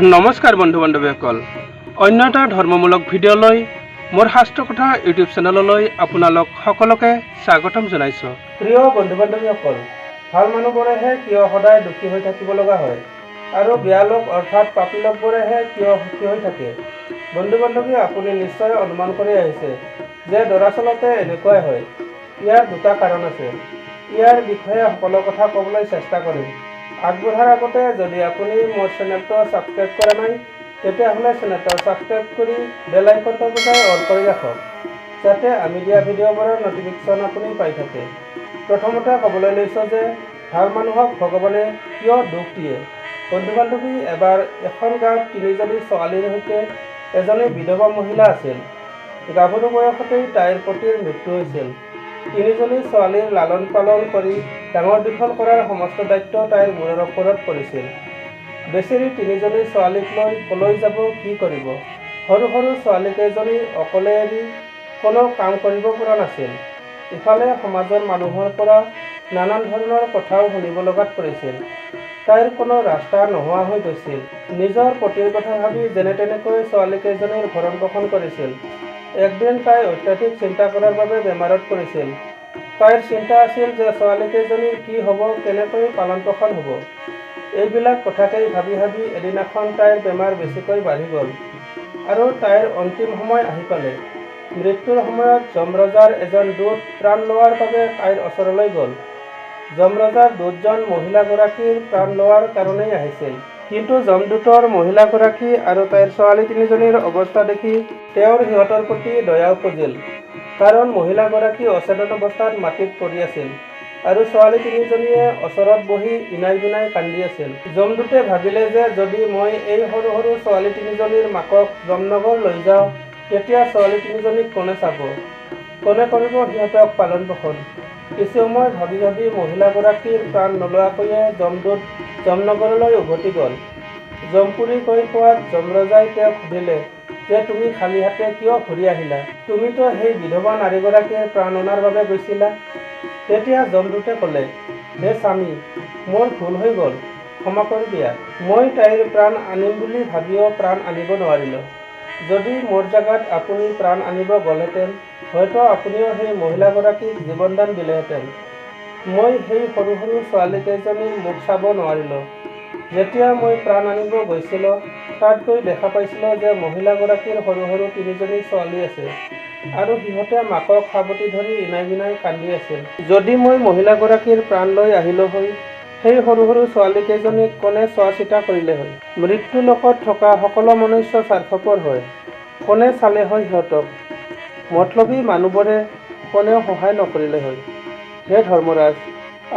নমস্কাৰ বন্ধু বান্ধৱীসকল। অন্য এটা ধৰ্মমূলক ভিডিঅ'লৈ মোৰ শাস্ত্ৰ কথা ইউটিউব চেনেললৈ আপোনালোক সকলোকে স্বাগতম জনাইছোঁ। প্ৰিয় বন্ধু বান্ধৱীসকল ভালো মানুহবোৰেহে কিয় সদায় দুখী হৈ থাকিব লগা হয়? আৰু বেয়া লোক অৰ্থাৎ পাপী লোকবোৰেহে কিয় সুখী হৈ থাকে? বন্ধু বান্ধৱী, আপুনি নিশ্চয় অনুমান কৰি আহিছে যে দৰাচলতে এনেকুৱাই হয়। ইয়াৰ দুটা কাৰণ আছে। ইয়াৰ বিষয়ে সকলো কথা ক'বলৈ চেষ্টা কৰিম। আগবঢ়াৰ আগতে যদি আপুনি মোৰ চেনেলটো ছাবস্ক্ৰাইব কৰা নাই, তেতিয়াহ'লে চেনেলটো ছাবস্ক্ৰাইব কৰি বেল আইকনটো বজাই অন কৰি ৰাখক, যাতে আমি দিয়া ভিডিঅ'বোৰৰ নটিফিকেশ্যন আপুনি পাই থাকে। প্ৰথমতে ক'বলৈ লৈছোঁ যে ভালো মানুহক ভগৱানে কিয় দুখ দিয়ে? বন্ধু বান্ধৱী এবাৰ এখন গাঁৱত তিনিজনী ছোৱালীৰ সৈতে এজনী বিধৱা মহিলা আছিল। গাভৰু বয়সতেই তাইৰ পতিৰ মৃত্যু হৈছিল। তিনিজনী ছোৱালীৰ লালন পালন কৰি ডাঙৰ দীঘল কৰাৰ সমস্ত দায়িত্ব তাইৰ মূৰৰ ওপৰত পৰিছিল। বেচেৰী তিনিজনী ছোৱালীক লৈ কলৈ যাব কি কৰিব? সৰু সৰু ছোৱালীকেইজনী অকলে এৰি কোনো কাম কৰিব পৰা নাছিল। ইফালে সমাজৰ মানুহৰ পৰা নানান ধৰণৰ কথাও শুনিব লগাত পৰিছিল। তাইৰ কোনো ৰাস্তা নোহোৱা হৈ গৈছিল। নিজৰ পতিৰ কথা ভাবি যেনে তেনেকৈ ছোৱালীকেইজনীৰ ভৰণ পোষণ কৰিছিল। একদিন তাই অত্যাধিক চিন্তা কৰাৰ বাবে বেমাৰত পৰিছিল। তাইৰ চিন্তা আছিল যে ছোৱালীকেইজনীৰ কি হ'ব কেনেকৈ পালন পোষণ হ'ব। এইবিলাক কথাকেই ভাবি ভাবি এদিনাখন তাইৰ বেমাৰ বেছিকৈ বাঢ়ি গ'ল আৰু তাইৰ অন্তিম সময় আহি পালে। মৃত্যুৰ সময়ত যমৰজাৰ এজন দূত প্ৰাণ লোৱাৰ বাবে তাইৰ ওচৰলৈ গ'ল। যমৰজাৰ দূতজন মহিলাগৰাকীৰ প্ৰাণ লোৱাৰ কাৰণেই আহিছিল। কিন্তু যমদূতৰ মহিলাগৰাকী আৰু তাইৰ ছোৱালী তিনিজনীৰ অৱস্থা দেখি তেওঁৰ সিহঁতৰ প্ৰতি দয়া উপজিল। কাৰণ মহিলাগৰাকী অচেতন অৱস্থাত মাটিত পৰি আছিল আৰু ছোৱালী তিনিজনীয়ে ওচৰত বহি ইনাই বিনাই কান্দি আছিল। যমদূতে ভাবিলে যে যদি মই এই সৰু সৰু ছোৱালী তিনিজনীৰ মাকক যমনগৰ লৈ যাওঁ তেতিয়া ছোৱালী তিনিজনীক কোনে চাব? কোনে কৰিব সিহঁতক পালন পোষণ? কিছু সময় ভাবি ভাবি মহিলাগৰাকীৰ প্ৰাণ নোলোৱাকৈয়ে যমদূত যমনগৰলৈ উভতি গ'ল। যমপুৰী কৈ কোৱাত যমৰজাই তেওঁক সুধিলে যে তুমি খালী হাতে কিয় ঘূৰি আহিলা? তুমিতো সেই বিধৱা নাৰীগৰাকীৰ প্ৰাণ অনাৰ বাবে গৈছিলা। তেতিয়া যমদূতে ক'লে হে স্বামী মোৰ ভুল হৈ গ'ল। ক্ষমা কৰি দিয়া। মই তাইৰ প্ৰাণ আনিম বুলি ভাবিও প্ৰাণ আনিব নোৱাৰিলোঁ। যদি মোৰ জেগাত আপুনি প্ৰাণ আনিব গ'লহেঁতেন হয়তো আপুনিও সেই মহিলাগৰাকীক জীৱনদান দিলেহেঁতেন। মই সেই সৰু সৰু ছোৱালীকেইজনীৰ মুখ চাব নোৱাৰিলোঁ। যেতিয়া মই প্ৰাণ আনিব গৈছিলোঁ তাত গৈ দেখা পাইছিলোঁ যে মহিলাগৰাকীৰ সৰু সৰু তিনিজনী ছোৱালী আছে আৰু সিহঁতে মাকক সাৱটি ধৰি ইনাই বিনাই কান্দি আছিল। যদি মই মহিলাগৰাকীৰ প্ৰাণ লৈ আহিলোঁ হয় সেই সৰু সৰু ছোৱালীকেইজনীক কোনে চোৱা চিতা কৰিলে হয়? মৃত্যু লোকত থকা সকলো মনুষ্য স্বাৰ্থপৰ হয়। কোনে চালে হয় সিহঁতক? মতলবী মানুহবোৰে কোনেও সহায় নকৰিলে হয়। হে ধৰ্মৰাজ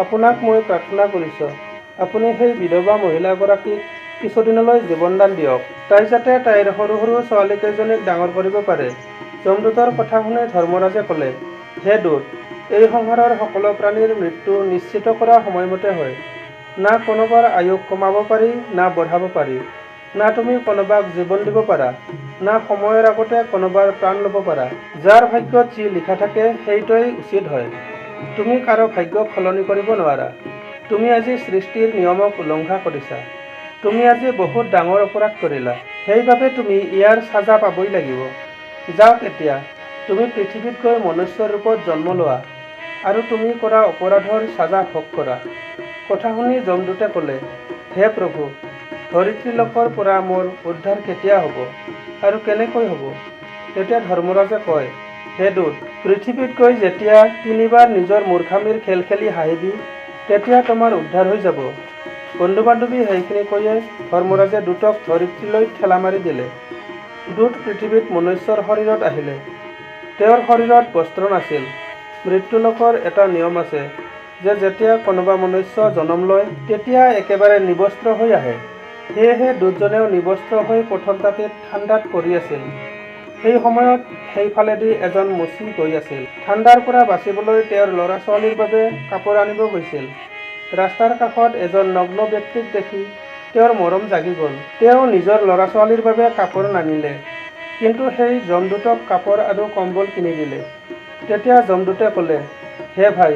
আপোনাক মই প্ৰাৰ্থনা কৰিছোঁ। আপুনি সেই বিধৱা মহিলাগৰাকীক কিছুদিনলৈ জীৱনদান দিয়ক। তাই যাতে তাইৰ সৰু সৰু ছোৱালীকেইজনীক ডাঙৰ কৰিব পাৰে। যমদূতৰ কথা শুনি ধৰ্মৰাজে ক'লে হে দূত এই সংসাৰৰ সকলো প্ৰাণীৰ মৃত্যু নিশ্চিত কৰা সময়মতে হয়। না কোনোবাৰ আয়ুস কমাব পাৰি না বঢ়াব পাৰি। না তুমি কোনোবাক জীৱন দিব পাৰা। না সময়ৰ আগতে কোনোবাৰ প্ৰাণ ল'ব পাৰা। যাৰ ভাগ্যত যি লিখা থাকে সেইটোৱেই উচিত হয়। তুমি কাৰো ভাগ্যক সলনি কৰিব নোৱাৰা। তুমি আজি সৃষ্টিৰ নিয়মক উলংঘা কৰিছা। তুমি আজি বহুত ডাঙৰ অপৰাধ কৰিলা। সেইবাবে তুমি ইয়াৰ চাজা পাবই লাগিব। যাওক এতিয়া তুমি পৃথিৱীত গৈ মনুষ্যৰ ৰূপত জন্ম লোৱা আৰু তুমি কৰা অপৰাধৰ চাজা ভোগ কৰা। কথা শুনি যমদূতে ক'লে হে প্ৰভু ধৰিত্ৰী লোকৰ পৰা মোৰ উদ্ধাৰ কেতিয়া হ'ব আৰু কেনেকৈ হ'ব? তেতিয়া ধৰ্মৰাজে কয় হে দূত পৃথিৱীত গৈ যেতিয়া তিনিবাৰ নিজৰ মূৰ্খামিৰ খেল খেলি হাঁহিবি তেতিয়া তোমাৰ উদ্ধাৰ হৈ যাব। বন্ধু বান্ধৱী সেইখিনি কৈয়ে ধৰ্মৰাজে দূতক ধৰিত্ৰীলৈ ঠেলা মাৰি দিলে। দূত পৃথিৱীত মনুষ্যৰ শৰীৰত আহিলে। তেওঁৰ শৰীৰত বস্ত্ৰ নাছিল। মৃত্যুলোকৰ এটা নিয়ম আছে যে যেতিয়া কোনোবা মনুষ্য জন্ম লয় তেতিয়া একেবাৰে নিবস্ত্ৰ হৈ আহে। সেয়েহে দূতজনেও নিবস্ত্ৰ হৈ পথৰ দাঁতিত ঠাণ্ডাত পৰি আছিল। সেই সময়ত সেইফালেদি এজন মুচি গৈ আছিল। ঠাণ্ডাৰ পৰা বাচিবলৈ তেওঁৰ ল'ৰা ছোৱালীৰ বাবে কাপোৰ আনিব গৈছিল। ৰাস্তাৰ কাষত এজন নগ্ন ব্যক্তিক দেখি তেওঁৰ মৰম জাগি গ'ল। তেওঁ নিজৰ ল'ৰা ছোৱালীৰ বাবে কাপোৰ নানিলে কিন্তু সেই যমদূতক কাপোৰ আৰু কম্বল কিনি দিলে। তেতিয়া যমদূতে ক'লে হে ভাই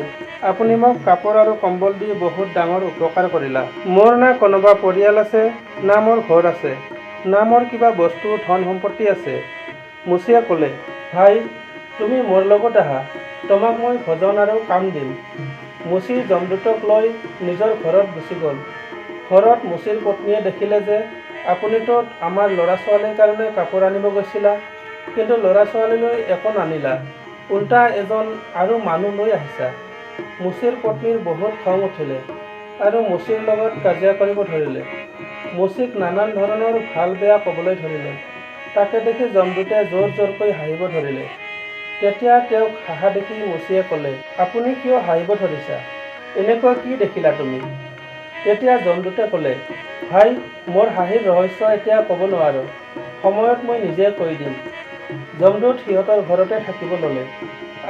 আপুনি মোক কাপোৰ আৰু কম্বল দি বহুত ডাঙৰ উপকাৰ কৰিলা। মোৰ না কোনোবা পৰিয়াল আছে না মোৰ ঘৰ আছে না মোৰ কিবা বস্তু ধন সম্পত্তি আছে। মুচিয়ে ক'লে ভাই তুমি মোৰ লগত আহা। তোমাক মই ভোজন আৰু কাম দিম। মুচি জমদূতক লৈ নিজৰ ঘৰত গুচি গ'ল। ঘৰত মুচিৰ পত্নীয়ে দেখিলে যে আপুনিতো আমাৰ ল'ৰা ছোৱালীৰ কাৰণে কাপোৰ আনিব গৈছিলা কিন্তু ল'ৰা ছোৱালীলৈ একো নানিলা। উল্টা এজন আৰু মানুহ লৈ আহিছা। মুচিৰ পত্নীৰ বহুত খং উঠিলে আৰু মুচিৰ লগত কাজিয়া কৰিব ধৰিলে। মুচিক নানান ধৰণৰ ভাল বেয়া ক'বলৈ ধৰিলে। তাকে দেখি জমদূতে জোৰ জোৰকৈ হাঁহিব ধৰিলে। তেতিয়া তেওঁক হাঁহা দেখি মুচিয়ে ক'লে আপুনি কিয় হাঁহিব ধৰিছা? এনেকুৱা কি দেখিলা তুমি? তেতিয়া জমদূতে ক'লে ভাই মোৰ হাঁহিৰ ৰহস্য এতিয়া ক'ব নোৱাৰোঁ। সময়ত মই নিজে কৈ দিম। জমদূত সিহঁতৰ ঘৰতে থাকিব ল'লে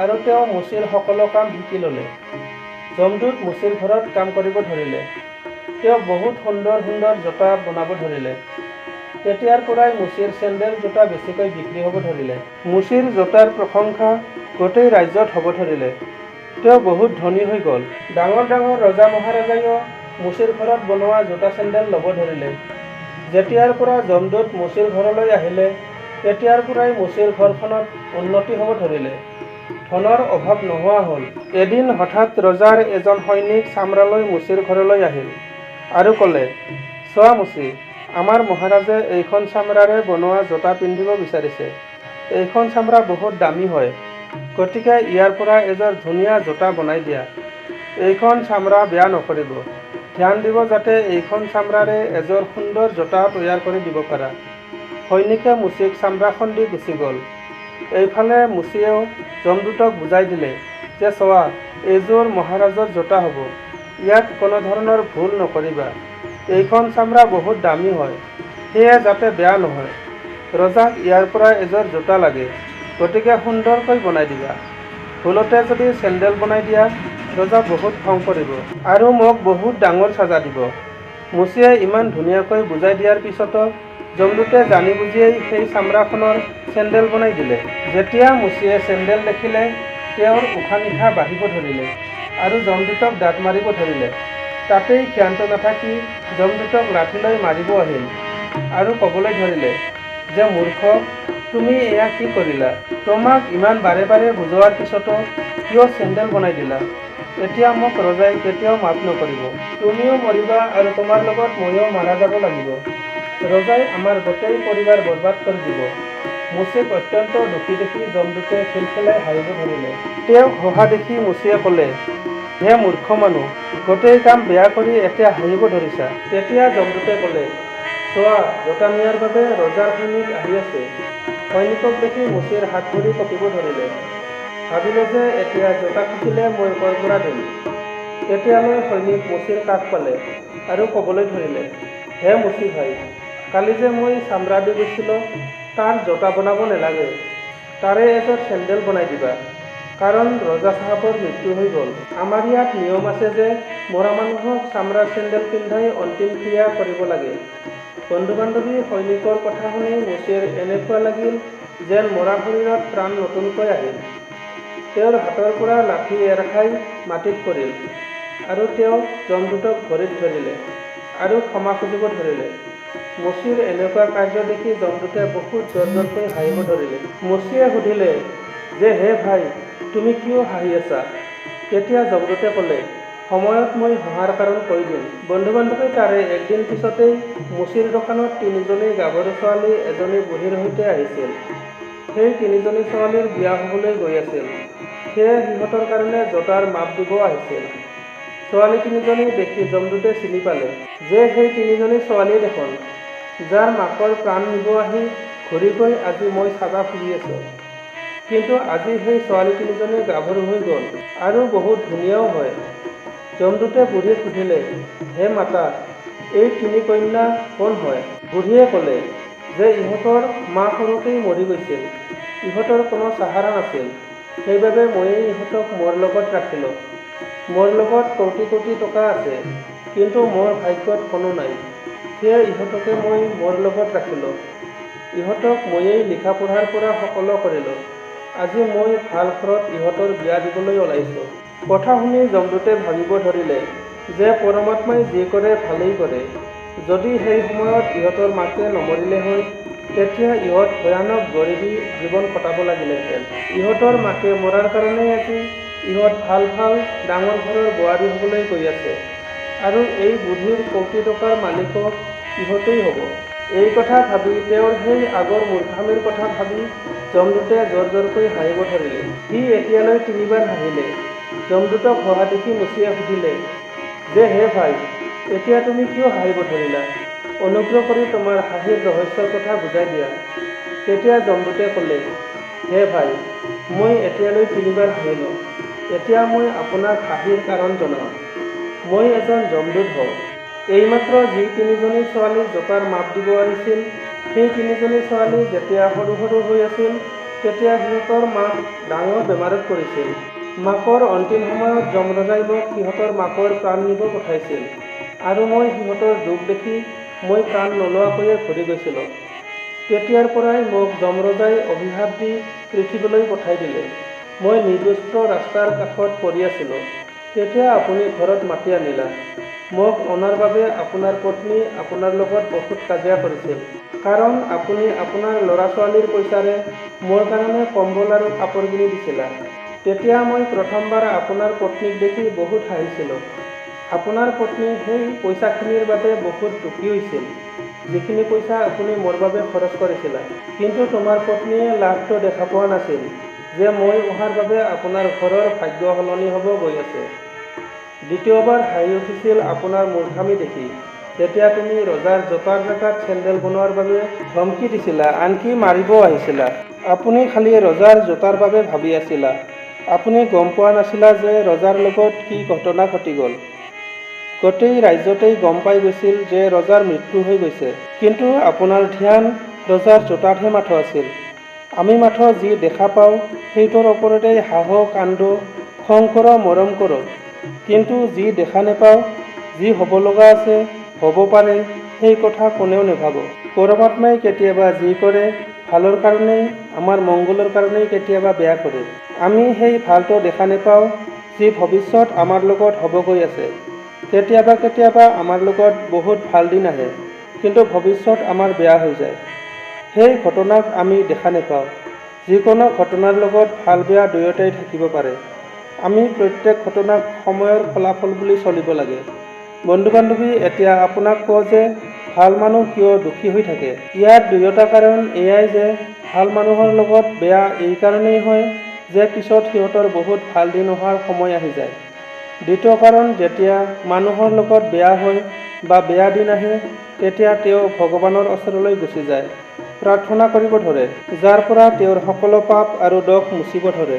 আৰু তেওঁ মুচিৰ সকলো কাম শিকি ল'লে। জমদূত মুচিৰ ঘৰত কাম কৰিব ধৰিলে। তেওঁ বহুত সুন্দৰ সুন্দৰ জোতা বনাব ধৰিলে। তেতিয়াৰ পৰাই মুচিৰ চেণ্ডেল জোতা বেছিকৈ বিক্ৰী হ'ব ধৰিলে। মুচিৰ জোতাৰ প্ৰশংসা গোটেই ৰাজ্যত হ'ব ধৰিলে। তেওঁ বহুত ধনী হৈ গ'ল। ডাঙৰ ডাঙৰ ৰজা মহাৰজাইও মুচিৰ ঘৰত বনোৱা জোতা চেণ্ডেল ল'ব ধৰিলে। যেতিয়াৰ পৰা জমদূত মুচিৰ ঘৰলৈ আহিলে তেতিয়াৰ পৰাই মুচিৰ ঘৰখনত উন্নতি হ'ব ধৰিলে। ধনৰ অভাৱ নোহোৱা হ'ল। এদিন হঠাৎ ৰজাৰ এজন সৈনিক চামৰালৈ মুচিৰ ঘৰলৈ আহিল আৰু ক'লে চোৱা মুচি আমাৰ মহাৰাজে এইখন চামৰাৰে বনোৱা জোতা পিন্ধিব বিচাৰিছে। এইখন চামৰা বহুত দামী হয়। গতিকে ইয়াৰ পৰা এযোৰ ধুনীয়া জোতা বনাই দিয়া। এইখন চামৰা বেয়া নকৰিব। ধ্যান দিব যাতে এইখন চামৰাৰে এযোৰ সুন্দৰ জোতা তৈয়াৰ কৰি দিব পাৰা। সৈনিকে মুচিক চামৰাখন দি গুচি গ'ল। এইফালে মুচিয়েও জমদূতক বুজাই দিলে যে চোৱা এইযোৰ মহাৰাজৰ জোতা হ'ব। ইয়াত কোনো ধৰণৰ ভুল নকৰিবা। এইখন চামৰা বহুত দামী হয়। সেয়ে যাতে বেয়া নহয়। ৰজাক ইয়াৰ পৰা এযোৰ জোতা লাগে। গতিকে সুন্দৰকৈ বনাই দিবা। ভুলতে যদি চেণ্ডেল বনাই দিয়া ৰজা বহুত খং কৰিব। আৰু মোক বহুত ডাঙৰ চাজা দিব। মুচিয়ে ইমান ধুনীয়াকৈ বুজাই দিয়াৰ পিছতো জমদূতে জানি বুজিয়েই সেই চামৰাখনৰ চেণ্ডেল বনাই দিলে। যেতিয়া মুচিয়ে চেণ্ডেল দেখিলে তেওঁৰ উশাহ নিশাহ বাঢ়িব ধৰিলে আৰু জমদূতক দাঁত মাৰিব ধৰিলে। তাতেই ক্ষান্ত নাথাকি জমদূতক লাঠিলৈ মাৰিব আহিল। আৰু ক'বলৈ ধৰিলে, যে মূৰ্খ, তুমি এয়া কি কৰিলা? তোমাক ইমান বাৰে বাৰে বুজোৱাৰ পিছতো কিয় চেণ্ডেল বনাই দিলা? এতিয়া মোক ৰজাই কেতিয়াও মাফ নকৰিব। তুমিও মৰিবা আৰু তোমাৰ লগত ময়ো মাৰা যাব লাগিব। ৰজাই আমাৰ গোটেই পৰিবাৰ বৰবাদ কৰি দিব। মুচিক অত্যন্ত দুখী দেখি জমদূতে খিলখিলাই হাঁহিব ধৰিলে। তেওঁক হহা দেখি মুচিয়ে ক'লে হে মূৰ্খ মানুহ, গোটেই কাম বেয়া কৰি এতিয়া হাঁহিব ধৰিছা। তেতিয়া জমদূতে ক'লে, চোৱা জোতা নিয়াৰ বাবে ৰজাৰ সৈনিক আহি আছে। সৈনিকক দেখি মুচিৰ হাত ভৰি কঁপিব ধৰিলে। ভাবিলে যে এতিয়া জোতা খুচিলে মই কৰ পৰা দিম। তেতিয়ালৈ সৈনিক মুচিৰ কাষ পালে আৰু ক'বলৈ ধৰিলে, হে মুচি ভাই, কালি যে মই চামৰা দি গৈছিলোঁ তাৰ জোতা বনাব নালাগে। তাৰে এযোৰ চেণ্ডেল বনাই দিবা। কাৰণ ৰজা চাহাবৰ মৃত্যু হৈ গ'ল। আমাৰ ইয়াত নিয়ম আছে যে মৰা মানুহক চামৰাৰ চেণ্ডেল পিন্ধাই অন্তিম ক্ৰিয়া কৰিব লাগে। বন্ধু বান্ধৱী সৈনিকৰ কথা শুনি মুচিৰ এনেকুৱা লাগিল যেন মৰা শৰীৰত প্ৰাণ নতুনকৈ আহিল। তেওঁৰ হাতৰ পৰা লাঠি এৰ খাই মাটিত পৰিল আৰু তেওঁ জমদূতক ভৰিত ধৰিলে আৰু ক্ষমা খুজিব ধৰিলে। মুচিৰ এনেকুৱা কাৰ্য দেখি জমদূতে বহুত জোৰ জোৰকৈ হাঁহিব ধৰিলে। মুচিয়ে সুধিলে যে, হে ভাই তুমি কিয় হাঁহি আছা? তেতিয়া জমদূতে ক'লে? সময়ত মই হঁহাৰ কাৰণ কৈ দিম। বন্ধু বান্ধৱী তাৰে একদিন পিছতেই মুচিৰ দোকানত তিনিজনী গাভৰু ছোৱালী এজনী বুঢ়ীৰ সৈতে আহিছিল। সেই তিনিজনী ছোৱালীৰ বিয়া হ'বলৈ গৈ আছিল। সেয়ে সিহঁতৰ কাৰণে জোতাৰ মাপ দিব আহিছিল। ছোৱালী তিনিজনী দেখি জমদূতে চিনি পালে যে সেই তিনিজনী ছোৱালী দেখোন। যাৰ মাকৰ প্ৰাণ নিব আহি ঘূৰি গৈ আজি মই চাজা ফুৰি আছোঁ। কিন্তু আজি সেই ছোৱালী তিনিজনী গাভৰু হৈ গ'ল আৰু বহুত ধুনীয়াও হয়। জমদূতে বুঢ়ীক সুধিলে হে মাতা এই তিনি কন্যা কোন হয়? বুঢ়ীয়ে ক'লে যে ইহঁতৰ মা সৰুতেই মৰি গৈছিল। ইহঁতৰ কোনো চাহাৰা নাছিল। সেইবাবে ময়েই ইহঁতক মোৰ লগত ৰাখিলোঁ। মোৰ লগত কোটি কোটি টকা আছে কিন্তু মোৰ ভাগ্যত কোনো নাই। সেয়ে ইহঁতকে মই মোৰ লগত ৰাখিলোঁ। ইহঁতক ময়েই লিখা পঢ়াৰ পৰা সকলো কৰিলোঁ। আজি মই ভাল ঘৰত ইহঁতৰ বিয়া দিবলৈ ওলাইছোঁ। কথা শুনি জমদূতে ভাবিব ধৰিলে যে পৰমাত্মাই যি কৰে ভালেই কৰে। যদি সেই সময়ত ইহঁতৰ মাকে নমৰিলে হয় তেতিয়া ইহঁত ভয়ানক গৰিবী জীৱন কটাব লাগিলেহেঁতেন। ইহঁতৰ মাকে মৰাৰ কাৰণেই আজি ইহঁত ভাল ভাল ডাঙৰ ঘৰৰ বোৱাৰী হ'বলৈ গৈ আছে। আৰু এই বুদ্ধিৰ কোটি টকাৰ মালিকক ইহঁতেই হ'ব। এই কথা ভাবি তেওঁৰ সেই আগৰ মূৰ্খামিৰ কথা ভাবি জমদূতে জোৰ জোৰকৈ হাঁহিব ধৰিলে। সি এতিয়ালৈ তিনিবাৰ হাঁহিলে। জমদূতক হহা দেখি মুচিয়ে সুধিলে যে হে ভাই এতিয়া তুমি কিয় হাঁহিব ধৰিলা? অনুগ্ৰহ কৰি তোমাৰ হাঁহিৰ ৰহস্যৰ কথা বুজাই দিয়া। তেতিয়া জমদূতে ক'লে হে ভাই মই এতিয়ালৈ তিনিবাৰ হাঁহিলোঁ। এতিয়া মই আপোনাক হাঁহিৰ কাৰণ জনাওঁ মই এজন জমদূত হওঁ। এইমাত্ৰ যি তিনিজনী ছোৱালী জোতাৰ মাপ দিব আহিছিল সেই তিনিজনী ছোৱালী যেতিয়া সৰু সৰু হৈ আছিল তেতিয়া সিহঁতৰ মাক ডাঙৰ বেমাৰত পৰিছিল। মাকৰ অন্তিম সময়ত যমৰজাই মোক সিহঁতৰ মাকৰ প্ৰাণ নিব পঠাইছিল। আৰু মই সিহঁতৰ দুখ দেখি মই প্ৰাণ নোলোৱাকৈয়ে ঘূৰি গৈছিলোঁ। তেতিয়াৰ পৰাই মোক যমৰজাই অভিশাপ দি পৃথিৱীলৈ পঠাই দিলে। মই নিৰ্দিষ্ট ৰাস্তাৰ কাষত পৰি আছিলোঁ। তেতিয়া আপুনি ঘৰত মাতি আনিলা। মোক অনাৰ বাবে আপোনাৰ পত্নী আপোনাৰ লগত বহুত কাজিয়া কৰিছিল। কাৰণ আপুনি আপোনাৰ ল'ৰা ছোৱালীৰ পইচাৰে মোৰ কাৰণে কম্বল আৰু কাপোৰ কিনি দিছিলা। তেতিয়া মই প্ৰথমবাৰ আপোনাৰ পত্নীক দেখি বহুত হাঁহিছিলোঁ। আপোনাৰ পত্নী সেই পইচাখিনিৰ বাবে বহুত দুখী হৈছিল। যিখিনি পইচা আপুনি মোৰ বাবে খৰচ কৰিছিলা। কিন্তু তোমাৰ পত্নীয়ে লাভটো দেখা পোৱা নাছিল যে মই অহাৰ বাবে আপোনাৰ ঘৰৰ ভাগ্য সলনি হ'ব গৈ আছে। দ্বিতীয়বাৰ হাঁহি উঠিছিল আপোনাৰ মূৰ্খামি দেখি, তেতিয়া তুমি ৰজাৰ জোতাৰ জেগাত চেণ্ডেল বনোৱাৰ বাবে ধমকি দিছিলা, আনকি মাৰিব আহিছিলা। আপুনি খালি ৰজাৰ জোতাৰ বাবে ভাবি আছিলা। আপুনি গম পোৱা নাছিলা যে ৰজাৰ লগত কি ঘটনা ঘটি গ'ল। গোটেই ৰাজ্যতেই গম পাই গৈছিল যে ৰজাৰ মৃত্যু হৈ গৈছে। কিন্তু আপোনাৰ ধ্যান ৰজাৰ জোতাতহে মাথো আছিল। আমি মাথো যি দেখা পাওঁ, সেইটোৰ ওপৰতেই হাঁহো কান্দো খং কৰ, মৰম কৰোঁ কিন্তু যি দেখা নেপাওঁ যি হ'ব লগা আছে হ'ব পাৰে সেই কথা কোনেও নেভাব। পৰমাত্মাই কেতিয়াবা যি কৰে ভালৰ কাৰণেই আমাৰ মংগলৰ কাৰণেই কেতিয়াবা বেয়া কৰে। আমি সেই ভালটো দেখা নেপাওঁ যি ভৱিষ্যত আমাৰ লগত হ'ব গৈ আছে। কেতিয়াবা কেতিয়াবা আমাৰ লগত বহুত ভাল দিন আহে কিন্তু ভৱিষ্যত আমাৰ বেয়া হৈ যায়। সেই ঘটনাক আমি দেখা নেপাওঁ। যিকোনো ঘটনাৰ লগত ভাল বেয়া দুয়োটাই থাকিব পাৰে। আমি প্ৰত্যেক ঘটনাক সময়ৰ ফলাফল বুলি চলিব লাগে। বন্ধু বান্ধৱী এতিয়া আপোনাক কওঁ যে ভাল মানুহ কিয় দুখী হৈ থাকে? ইয়াৰ দুয়োটা কাৰণ এয়াই যে ভাল মানুহৰ লগত বেয়া এই কাৰণেই হয় যে পিছত সিহঁতৰ বহুত ভাল দিন অহাৰ সময় আহি যায়। দ্বিতীয় কাৰণ যেতিয়া মানুহৰ লগত বেয়া হয় বা বেয়া দিন আহে তেতিয়া তেওঁ ভগৱানৰ ওচৰলৈ গুচি যায়। প্ৰাৰ্থনা কৰিব ধৰে যাৰ পৰা তেওঁৰ সকলো পাপ আৰু দোষ মুচিব ধৰে।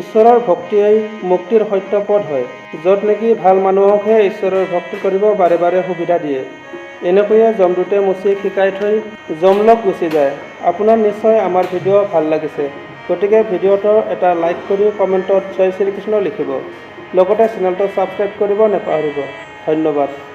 ঈশ্বৰৰ ভক্তিয়েই মুক্তিৰ সত্য পথ হয় য'ত নেকি ভাল মানুহকহে ঈশ্বৰৰ ভক্তি কৰিব বাৰে বাৰে সুবিধা দিয়ে। এনেকৈয়ে যমদূতে মুচি শিকাই থৈ যমলোক গুচি যায়। আপোনাৰ নিশ্চয় আমাৰ ভিডিঅ' ভাল লাগিছে। গতিকে ভিডিঅ'টো এটা লাইক কৰি কমেণ্টত জয় শ্ৰীকৃষ্ণ লিখিব। লগতে চেনেলটো ছাবস্ক্ৰাইব কৰিব নাপাহৰিব। ধন্যবাদ।